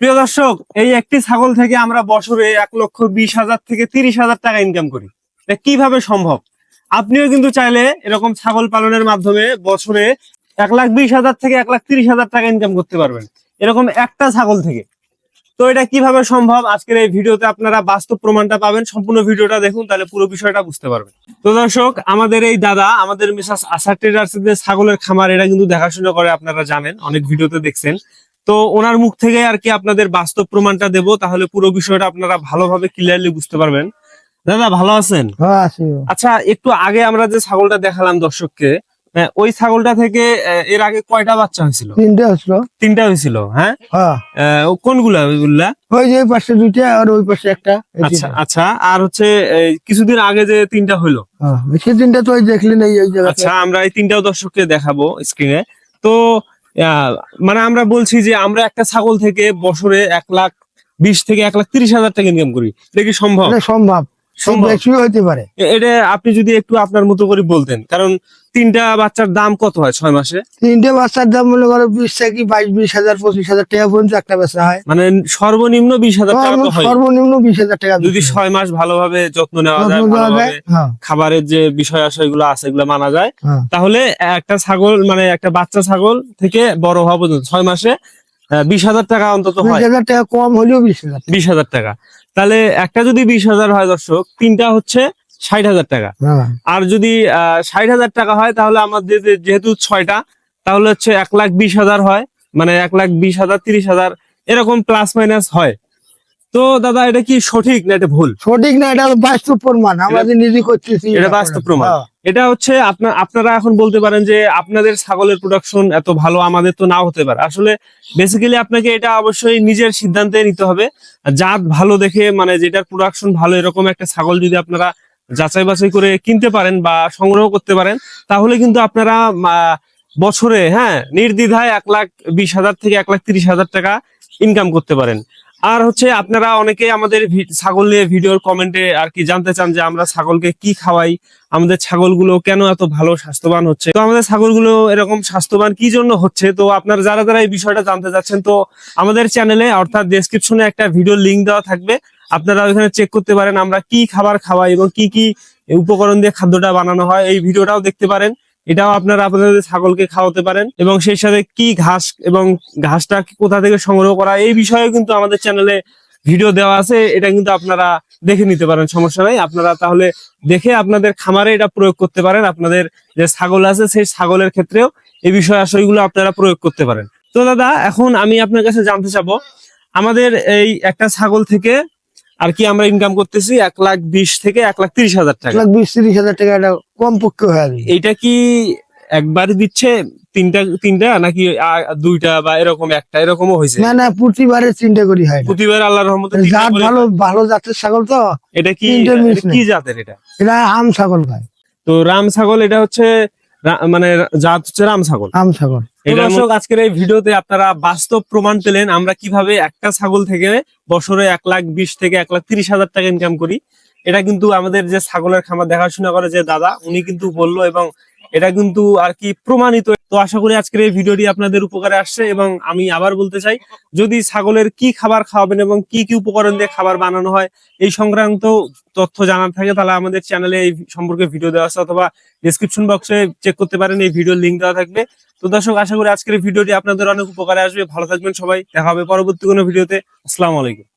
প্রিয় দর্শক, এই একটি ছাগল থেকে আমরা বছরে এক লক্ষ বিশ হাজার থেকে তিরিশ হাজার টাকা ইনকাম করি। এটা কীভাবে সম্ভব? আপনিও কিন্তু চাইলে এরকম ছাগল পালনের মাধ্যমে বছরে এক লাখ বিশ হাজার থেকে এক লাখ তিরিশ হাজার টাকা ইনকাম করতে পারবেন, এরকম একটা ছাগল থেকে। তো এটা কীভাবে সম্ভব? আজকের এই ভিডিওতে আপনারা বাস্তব প্রমাণটা পাবেন। সম্পূর্ণ ভিডিওটা দেখুন, তাহলে পুরো বিষয়টা বুঝতে পারবেন। তো দর্শক, আমাদের এই দাদা, আমাদের মিসাস আসার ট্রেডার্স যে ছাগলের খামার, এটা কিন্তু দেখাশোনা করে, আপনারা জানেন, অনেক ভিডিওতে দেখছেন। তো ওনার মুখ থেকে আর কি আপনাদের বাস্তব প্রমাণটা দেব তাহলে পুরো বিষয়টা আপনারা ভালোভাবে ক্লিয়ারলি বুঝতে পারবেন। দাদা ভালো আছেন? হ্যাঁ আচ্ছা একটু আগে আমরা যে ছাগলটা দেখালাম দর্শককে ওই ছাগলটা থেকে এর আগে কয়টা বাচ্চা হয়েছিল? তিনটে হচ্ছিল তিনটা হয়েছিল হ্যাঁ? হ্যাঁ। কোনগুলা ওইগুলা ওই যে পাশে দুইটা আর ওই পাশে একটা আচ্ছা আচ্ছা আর হচ্ছে কিছুদিন আগে যে তিনটা হইল? হ্যাঁ সে তিনটা তো ওই দেখলি না এই আচ্ছা আমরা এই তিনটাও দর্শককে দেখাবো স্ক্রিনে তো মানে আমরা বলছি যে আমরা একটা ছাগল থেকে বছরে এক লাখ বিশ থেকে এক লাখ তিরিশ হাজার টাকা ইনকাম করি। এটা কি সম্ভব? সম্ভব। হতে পারে। এটা আপনি যদি একটু আপনার মতো করে বলতেন। কারণ তিনটা বাচ্চার দাম কত হয় ছয় মাসে? তিনটে বাচ্চার দাম মনে করো বিশ থেকে বাইশ বিশ হাজার পঁচিশ হাজার টাকা পর্যন্ত একটা বেচা হয়। মানে সর্বনিম্ন বিশ হাজার টাকা তো হয়। সর্বনিম্ন বিশ হাজার টাকা যদি ছয় মাস ভালোভাবে যত্ন নেওয়া যায় ভালোভাবে হ্যাঁ। খাবারের যে বিষয় আশয়গুলো আছে এগুলো মানা যায় হ্যাঁ। তাহলে একটা ছাগল মানে একটা বাচ্চা ছাগল থেকে বড় হওয়া পর্যন্ত ছয় মাসে বিশ হাজার টাকা অন্তত বিশ হয়। হাজার টাকা কম হলেও বিশ হাজার বিশ হাজার টাকা। তাহলে একটা যদি বিশ হাজার হয় দর্শক তিনটা হচ্ছে ষাট হাজার টাকা। আর যদি ষাট হাজার টাকা হয় তাহলে আমাদের যেহেতু ছয়টা তাহলে হচ্ছে এক লাখ বিশ হাজার হয়। মানে এক লাখ বিশ হাজার তিরিশ হাজার এরকম প্লাস মাইনাস হয়। তো দাদা এটা কি সঠিক না এটা ভুল? সঠিক না এটা বাস্তব প্রমাণ। আমরা যে নিজে করতেছি এটা বাস্তব প্রমাণ। হ্যাঁ। এটা হচ্ছে আপনার আপনারা এখন বলতে পারেন যে আপনাদের ছাগলের প্রোডাকশন এত ভালো আমাদের তো নাও হতে পারে। আসলে বেসিক্যালি আপনাকে এটা অবশ্যই নিজের সিদ্ধান্তে নিতে হবে। জাত ভালো দেখে মানে যেটার প্রোডাকশন ভালো এরকম একটা ছাগল যদি আপনারা যাচাই বাছাই করে কিনতে পারেন বা সংগ্রহ করতে পারেন, তাহলে কিন্তু আপনারা বছরে হ্যাঁ নির্দ্বিধায় এক লাখ বিশ হাজার থেকে এক লাখ তিরিশ হাজার টাকা ইনকাম করতে পারেন। আর হচ্ছে আপনারা অনেকে আমাদের ছাগল নিয়ে ভিডিওর কমেন্টে আর কি জানতে চান যে আমরা ছাগলকে কি খাওয়াই, আমাদের ছাগলগুলো কেন এত ভালো স্বাস্থ্যবান হচ্ছে? তো আমাদের ছাগলগুলো এরকম স্বাস্থ্যবান কি জন্য হচ্ছে? তো আপনারা যারা যারা এই বিষয়টা জানতে চাচ্ছেন তো আমাদের চ্যানেলে অর্থাৎ ডেসক্রিপশনে একটা ভিডিও লিংক দেওয়া থাকবে। আপনারা ওইখানে চেক করতে পারেন আমরা কি খাবার খাওয়াই এবং কি কি উপকরণ দিয়ে খাদ্যটা বানানো হয়, এই ভিডিওটাও দেখতে পারেন। এটাও আপনারা আপনাদের ছাগলকে খাওয়াতে পারেন এবং সেই সাথে কি ঘাস এবং ঘাসটা কোথা থেকে সংগ্রহ করা এই বিষয়ে কিন্তু আমাদের চ্যানেলে ভিডিও দেওয়া আছে। এটা কিন্তু আপনারা দেখে নিতে পারেন, সমস্যা নাই। আপনারা তাহলে দেখে আপনাদের খামারে এটা প্রয়োগ করতে পারেন। আপনাদের যে ছাগল আছে, সেই ছাগলের ক্ষেত্রেও এই বিষয় আশয়গুলো আপনারা প্রয়োগ করতে পারেন। তো দাদা, এখন আমি আপনার কাছে জানতে চাবো, আমাদের এই একটা ছাগল থেকে আর কি আমরা ইনকাম করতেছি এক লাখ বিশ থেকে এক লাখ তিরিশ হাজার টাকা। লাখ বিশ তিরিশ হাজার টাকা এটা কম পক্ষে হয়ে এইটা কি একবার দিচ্ছে? তিনটা তিনটা নাকি দুইটা বা এরকম একটা? এরকমও হয়েছে? না না প্রতিবারে চিন্তা করি হয় প্রতিবার আল্লাহর রহমতে তিনটা জাত ভালো ভালো জাতের ছাগল তো এটা কি তিনটে এটা কি জাতের এটা? এটা আম ছাগল খায় তো রাম ছাগল এটা হচ্ছে মানে জাত হচ্ছে রাম ছাগল। আম ছাগল। এটা দর্শক আজকের এই ভিডিওতে আপনারা বাস্তব প্রমাণ পেলেন। আমরা কীভাবে একটা ছাগল থেকে বছরে এক লাখ বিশ থেকে এক লাখ তিরিশ হাজার টাকা ইনকাম করি। এটা কিন্তু আমাদের যে ছাগলের খামার দেখাশোনা করে যে দাদা উনি কিন্তু বলল এবং এটা কিন্তু আর কি প্রমাণিত। তো আশা করি আজকের এই ভিডিওটি আপনাদের উপকারে আসছে এবং আমি আবার বলতে চাই, যদি ছাগলের কি খাবার খাওয়াবেন এবং কি কি উপকরণ দিয়ে খাবার বানানো হয়, এই সংক্রান্ত তথ্য জানার থাকে, তাহলে আমাদের চ্যানেলে এই সম্পর্কে ভিডিও দেওয়া আছে অথবা ডিসক্রিপশন বক্সে চেক করতে পারেন, এই ভিডিওর লিঙ্ক দেওয়া থাকবে। তো দর্শক, আশা করি আজকের ভিডিওটি আপনাদের অনেক উপকারে আসবে। ভালো থাকবেন সবাই, দেখা হবে পরবর্তী কোনো ভিডিওতে। আসসালামু আলাইকুম।